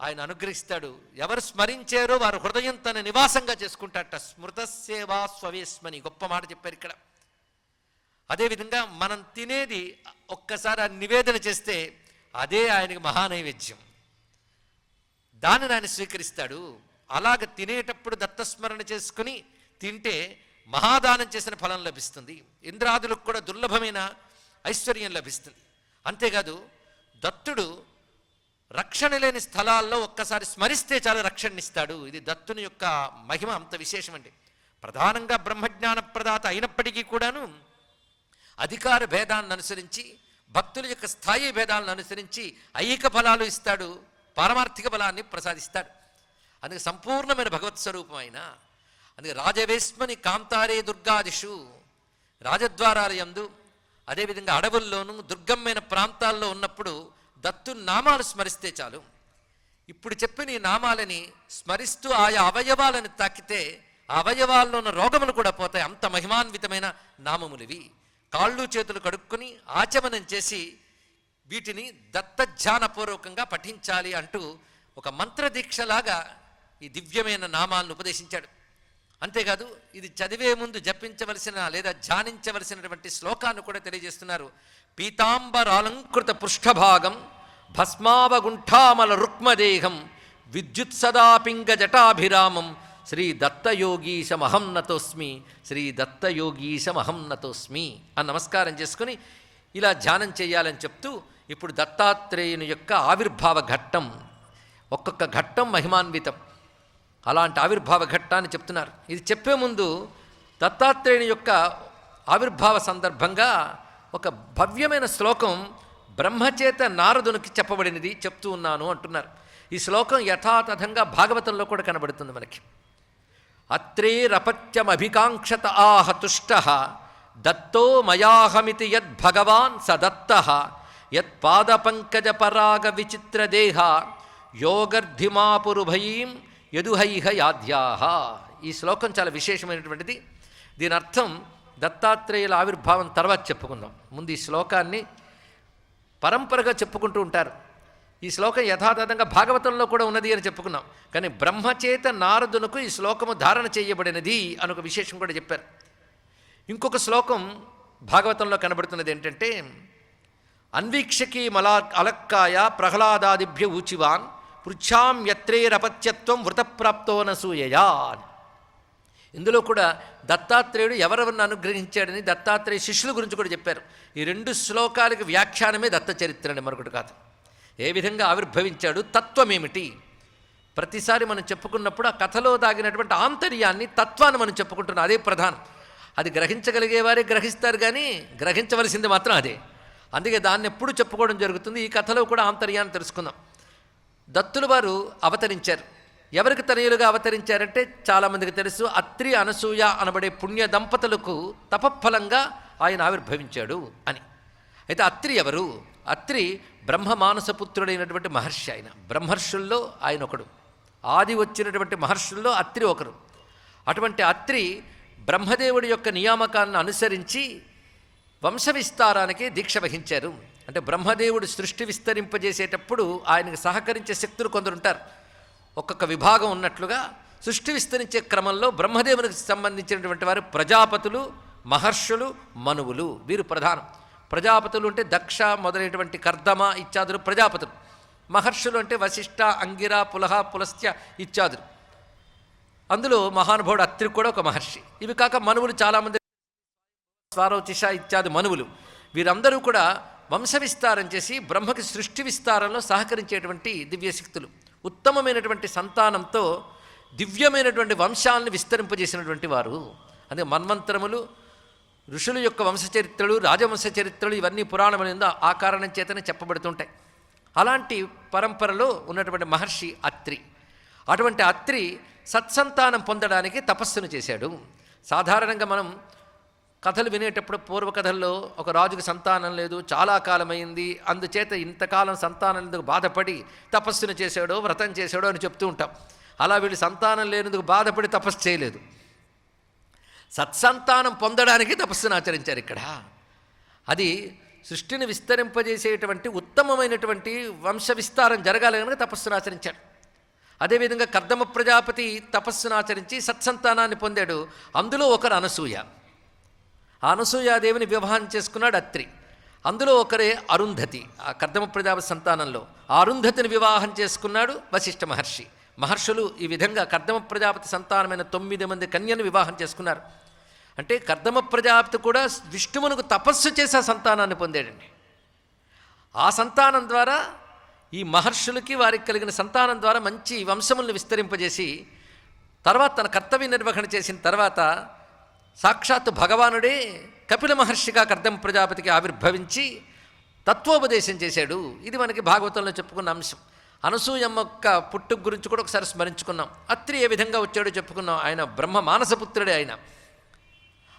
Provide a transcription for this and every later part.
ఆయన అనుగ్రహిస్తాడు. ఎవరు స్మరించారో వారు హృదయం తన నివాసంగా చేసుకుంటారట. స్మృత సేవా స్వవేస్మని గొప్ప మాట చెప్పారు ఇక్కడ. అదేవిధంగా మనం తినేది ఒక్కసారి ఆ నివేదన చేస్తే అదే ఆయనకి మహానైవేద్యం. దానిని ఆయన స్వీకరిస్తాడు. అలాగ తినేటప్పుడు దత్తస్మరణ చేసుకుని తింటే మహాదానం చేసిన ఫలం లభిస్తుంది. ఇంద్రాదులకు కూడా దుర్లభమైన ఐశ్వర్యం లభిస్తుంది. అంతేకాదు దత్తుడు రక్షణ లేని స్థలాల్లో ఒక్కసారి స్మరిస్తే చాలు రక్షణనిస్తాడు. ఇది దత్తుని యొక్క మహిమ అంత విశేషమండి ప్రధానంగా బ్రహ్మజ్ఞాన ప్రదాత అయినప్పటికీ కూడాను అధికార భేదాలను అనుసరించి భక్తుల యొక్క స్థాయి భేదాలను అనుసరించి ఐహిక ఫలాలు ఇస్తాడు పారమార్థిక బలాన్ని ప్రసాదిస్తాడు. అందుకే సంపూర్ణమైన భగవత్ స్వరూపం అయిన అందుకే రాజవేష్మని కాంతారే దుర్గాదిషు రాజద్వారాల యందు అదేవిధంగా అడవుల్లోనూ దుర్గమైన ప్రాంతాల్లో ఉన్నప్పుడు దత్తు నామాలు స్మరిస్తే చాలు. ఇప్పుడు చెప్పిన ఈ నామాలని స్మరిస్తూ ఆయా అవయవాలను తాకితే అవయవాల్లో ఉన్న రోగములు కూడా పోతాయి. అంత మహిమాన్వితమైన నామములివి. కాళ్ళు చేతులు కడుక్కొని ఆచమనం చేసి వీటిని దత్తధ్యానపూర్వకంగా పఠించాలి అంటూ ఒక మంత్రదీక్షలాగా ఈ దివ్యమైన నామాలను ఉపదేశించాడు. అంతేకాదు ఇది చదివే ముందు జపించవలసిన లేదా ధ్యానించవలసినటువంటి శ్లోకాన్ని కూడా తెలియజేస్తున్నారు. పీతాంబరాలంకృత పృష్ఠభాగం భస్మావగుంఠామల రుక్మదేహం విద్యుత్ సదాపింగ జటాభిరామం శ్రీ దత్తయోగీశమహం నతోస్మి శ్రీ దత్తయోగీశమహం నతోస్మి అని నమస్కారం చేసుకుని ఇలా ధ్యానం చేయాలని చెప్తూ ఇప్పుడు దత్తాత్రేయుని యొక్క ఆవిర్భావ ఘట్టం ఒక్కొక్క ఘట్టం మహిమాన్వితం. అలాంటి ఆవిర్భావ ఘట్టాన్ని చెప్తున్నారు. ఇది చెప్పే ముందు దత్తాత్రేయుని యొక్క ఆవిర్భావ సందర్భంగా ఒక భవ్యమైన శ్లోకం బ్రహ్మచేత నారదునికి చెప్పబడినది చెప్తూ ఉన్నాను అంటున్నారు. ఈ శ్లోకం యథాతథంగా భాగవతంలో కూడా కనబడుతుంది మనకి. అత్రేరపత్యమభికాంక్షత ఆహ తుష్ట దత్తో మయాహమితి యద్భగవాన్ స యత్పాదపంకజ పరాగ విచిత్రదేహ యోగర్ధిమాపురుభయీం యదుహైహ యాధ్యాహ ఈ శ్లోకం చాలా విశేషమైనటువంటిది. దీని అర్థం దత్తాత్రేయుల ఆవిర్భావం తర్వాత చెప్పుకుందాం. ముందు ఈ శ్లోకాన్ని పరంపరగా చెప్పుకుంటూ ఉంటారు. ఈ శ్లోకం యథాతథంగా భాగవతంలో కూడా ఉన్నది అని చెప్పుకున్నాం. కానీ బ్రహ్మచేత నారదునకు ఈ శ్లోకము ధారణ చేయబడినది అని ఒక విశేషం కూడా చెప్పారు. ఇంకొక శ్లోకం భాగవతంలో కనబడుతున్నది ఏంటంటే అన్వీక్షకి మలా అలక్కాయ ప్రహ్లాదాదిభ్య ఊచివాన్ పృచ్ఛాం యత్రేరపత్యత్వం వృతప్రాప్తో నసూయయా ఇందులో కూడా దత్తాత్రేయుడు ఎవరెవరిని అనుగ్రహించాడని దత్తాత్రేయ శిష్యుల గురించి కూడా చెప్పారు. ఈ రెండు శ్లోకాలకు వ్యాఖ్యానమే దత్త చరిత్ర అని మరొకటి కాదు. ఏ విధంగా ఆవిర్భవించాడు తత్వం ఏమిటి ప్రతిసారి మనం చెప్పుకున్నప్పుడు ఆ కథలో దాగినటువంటి ఆంతర్యాన్ని తత్వాన్ని మనం చెప్పుకుంటున్నాం. అదే ప్రధానం. అది గ్రహించగలిగే వారే గ్రహిస్తారు కానీ గ్రహించవలసింది మాత్రం అదే. అందుకే దాన్ని ఎప్పుడు చెప్పుకోవడం జరుగుతుంది. ఈ కథలో కూడా ఆంతర్యాన్ని తెలుసుకుందాం. దత్తులు వారు అవతరించారు. ఎవరికి తనయులుగా అవతరించారంటే చాలామందికి తెలుసు అత్రి అనసూయ అనబడే పుణ్య దంపతులకు తపఫలంగా ఆయన ఆవిర్భవించాడు అని. అయితే అత్రి ఎవరు? అత్రి బ్రహ్మ మానసపుత్రుడైనటువంటి మహర్షి ఆయన. బ్రహ్మర్షుల్లో ఆయన ఒకడు. ఆది వచ్చినటువంటి మహర్షుల్లో అత్రి ఒకరు. అటువంటి అత్రి బ్రహ్మదేవుడి యొక్క నియామకాన్ని అనుసరించి వంశ విస్తారానికి దీక్ష వహించారు. అంటే బ్రహ్మదేవుడు సృష్టి విస్తరింపజేసేటప్పుడు ఆయనకు సహకరించే శక్తులు కొందరు ఉంటారు ఒక్కొక్క విభాగం ఉన్నట్లుగా సృష్టి విస్తరించే క్రమంలో బ్రహ్మదేవునికి సంబంధించినటువంటి వారు ప్రజాపతులు మహర్షులు మనువులు వీరు ప్రధానం. ప్రజాపతులు అంటే దక్ష మొదలైనటువంటి కర్దమ ఇత్యాదులు ప్రజాపతులు. మహర్షులు అంటే వశిష్ఠ అంగిర పులహ పులస్త్య ఇత్యాదులు. అందులో మహానుభావుడు అత్రి కూడా ఒక మహర్షి. ఇవి కాక మనువులు చాలామంది స్వారోచిష ఇత్యాది మనువులు. వీరందరూ కూడా వంశ విస్తారం చేసి బ్రహ్మకి సృష్టి విస్తారంలో సహకరించేటువంటి దివ్యశక్తులు. ఉత్తమమైనటువంటి సంతానంతో దివ్యమైనటువంటి వంశాలను విస్తరింపజేసినటువంటి వారు. అదే మన్వంతరములు ఋషుల యొక్క వంశచరిత్రలు రాజవంశ చరిత్రలు ఇవన్నీ పురాణములందు ఆ కారణం చేతనే చెప్పబడుతుంటాయి. అలాంటి పరంపరలో ఉన్నటువంటి మహర్షి అత్రి. అటువంటి అత్రి సత్సంతానం పొందడానికి తపస్సును చేశాడు. సాధారణంగా మనం కథలు వినేటప్పుడు పూర్వకథల్లో ఒక రాజుకి సంతానం లేదు చాలా కాలమైంది అందుచేత ఇంతకాలం సంతానం ఎందుకు బాధపడి తపస్సును చేశాడో వ్రతం చేశాడో అని చెప్తూ ఉంటాం. అలా వీళ్ళు సంతానం లేనందుకు బాధపడి తపస్సు చేయలేదు. సత్సంతానం పొందడానికి తపస్సును ఆచరించారు ఇక్కడ. అది సృష్టిని విస్తరింపజేసేటువంటి ఉత్తమమైనటువంటి వంశ విస్తారం జరగాలి కనుక తపస్సును ఆచరించాడు అదేవిధంగా కర్దమ ప్రజాపతి తపస్సును ఆచరించి సత్సంతానాన్ని పొందాడు. అందులో ఒకరు అనసూయ. అనసూయాదేవిని వివాహం చేసుకున్నాడు అత్రి. అందులో ఒకరే అరుంధతి ఆ కర్దమ ప్రజాపతి సంతానంలో. ఆ అరుంధతిని వివాహం చేసుకున్నాడు వశిష్ఠ మహర్షి. మహర్షులు ఈ విధంగా కర్దమ ప్రజాపతి సంతానమైన తొమ్మిది మంది కన్యను వివాహం చేసుకున్నారు. అంటే కర్దమ ప్రజాపతి కూడా విష్ణువునకు తపస్సు చేసి ఆ సంతానాన్ని పొందాడండి. ఆ సంతానం ద్వారా ఈ మహర్షులకి వారికి కలిగిన సంతానం ద్వారా మంచి వంశములను విస్తరింపజేసి తర్వాత తన కర్తవ్య నిర్వహణ చేసిన తర్వాత సాక్షాత్తు భగవానుడే కపిల మహర్షిగా కర్దం ప్రజాపతికి ఆవిర్భవించి తత్వోపదేశం చేశాడు. ఇది మనకి భాగవతంలో చెప్పుకున్న అంశం. అనసూయమ్మ యొక్క పుట్టు గురించి కూడా ఒకసారి స్మరించుకున్నాం. అత్రి ఏ విధంగా వచ్చాడో చెప్పుకున్నాం. ఆయన బ్రహ్మ మానసపుత్రుడే ఆయన.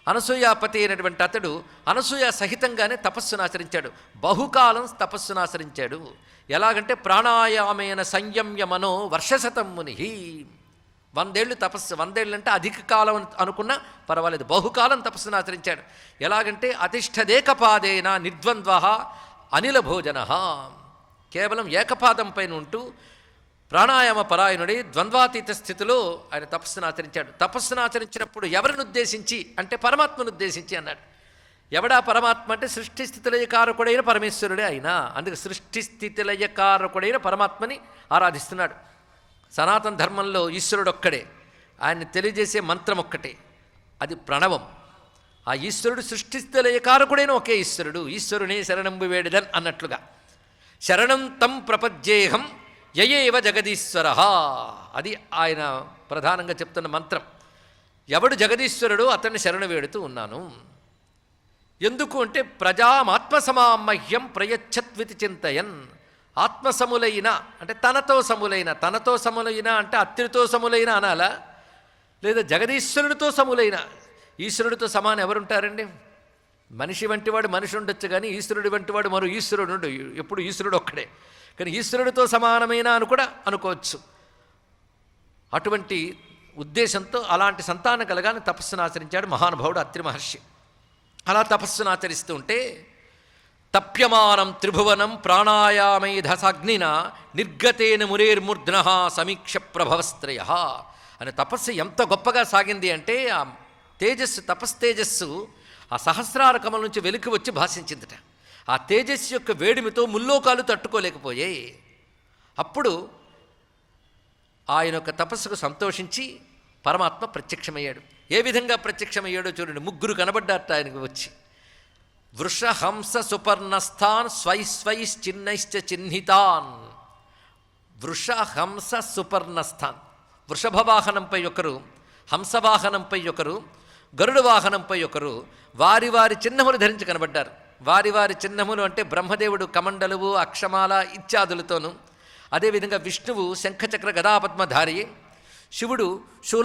అనసూయాపతి అయినటువంటి అతడు అనసూయ సహితంగానే తపస్సును ఆచరించాడు. బహుకాలం తపస్సును ఆచరించాడు. ఎలాగంటే ప్రాణాయామేన సంయమ్య మనో వర్షశతం ముని వందేళ్ళు తపస్సు వందేళ్ళు అంటే అధిక కాలం అనుకున్నా పర్వాలేదు. బహుకాలం తపస్సును ఆచరించాడు. ఎలాగంటే అతిష్టదేకపాదేన నిర్ద్వంద్వ అనిల భోజన కేవలం ఏకపాదం పైన ఉంటూ ప్రాణాయామ పరాయణుడి ద్వంద్వాతీత స్థితిలో ఆయన తపస్సును ఆచరించాడు. తపస్సును ఆచరించినప్పుడు ఎవరిని ఉద్దేశించి? అంటే పరమాత్మను ఉద్దేశించి అన్నాడు. ఎవడా పరమాత్మ అంటే సృష్టి స్థితిలయకారకుడైన పరమేశ్వరుడే అయినా అందుకే సృష్టి స్థితిలయకారకుడైన పరమాత్మని ఆరాధిస్తున్నాడు. సనాతన ధర్మంలో ఈశ్వరుడు ఒక్కడే. ఆయన్ని తెలియజేసే మంత్రం ఒక్కటే. అది ప్రణవం. ఆ ఈశ్వరుడు సృష్టిస్థలయకారకుడైన ఒకే ఈశ్వరుడు. ఈశ్వరునే శరణంబు వేడిదన్ అన్నట్లుగా. శరణం తం ప్రపద్యేహం యయేవ జగదీశ్వర. అది ఆయన ప్రధానంగా చెప్తున్న మంత్రం. ఎవడు జగదీశ్వరుడు అతన్ని శరణు వేడుతూ ఉన్నాను. ఎందుకు అంటే ప్రజామాత్మసమామహ్యం ప్రయచ్చత్వితి చింతయన్. ఆత్మసములైన అంటే తనతో సములైన తనతో సములైన అంటే అత్తిరితో సములైన అనాలా? లేదా జగదీశ్వరుడితో సములైన? ఈశ్వరుడితో సమానం ఎవరుంటారండి? మనిషి వంటివాడు మనిషి ఉండొచ్చు కానీ ఈశ్వరుడి వంటివాడు మరో ఈశ్వరుడు ఉండు. ఎప్పుడు ఈశ్వరుడు ఒక్కడే. కానీ ఈశ్వరుడితో సమానమైన అని కూడా అనుకోవచ్చు. అటువంటి ఉద్దేశంతో అలాంటి సంతానం కలగానే తపస్సును ఆచరించాడు మహానుభావుడు అత్రి మహర్షి. అలా తపస్సును ఆచరిస్తూ ఉంటే తప్యమానం త్రిభువనం ప్రాణాయామైధసగ్నిన నిర్గతేన మురేర్మూర్ధన సమీక్ష ప్రభవస్త్రయ అనే తపస్సు ఎంత గొప్పగా సాగింది అంటే ఆ తేజస్సు తపస్తేజస్సు ఆ సహస్రార కమల నుంచి వెలికి వచ్చి భాషించిందట. ఆ తేజస్సు యొక్క వేడిమితో ముల్లోకాలు తట్టుకోలేకపోయాయి అప్పుడు ఆయన యొక్క తపస్సుకు సంతోషించి పరమాత్మ ప్రత్యక్షమయ్యాడు. ఏ విధంగా ప్రత్యక్షమయ్యాడో చూడండి. ముగ్గురు కనబడ్డారట ఆయనకు వచ్చి. వృషహంస సుపర్ణస్థాన్ స్వైస్వైశ్చిన్నైశ్చ చిహ్నితాన్ వృషహంస సుపర్ణస్థాన్ వృషభవాహనంపై ఒకరు హంసవాహనంపై ఒకరు గరుడు వాహనంపై ఒకరు వారి వారి చిహ్నములు ధరించి కనబడ్డారు. వారి వారి చిహ్నములు అంటే బ్రహ్మదేవుడు కమండలువు అక్షమాల ఇత్యాదులతోనూ. అదేవిధంగా విష్ణువు శంఖచక్ర గదాపద్మధారి శివుడు శూల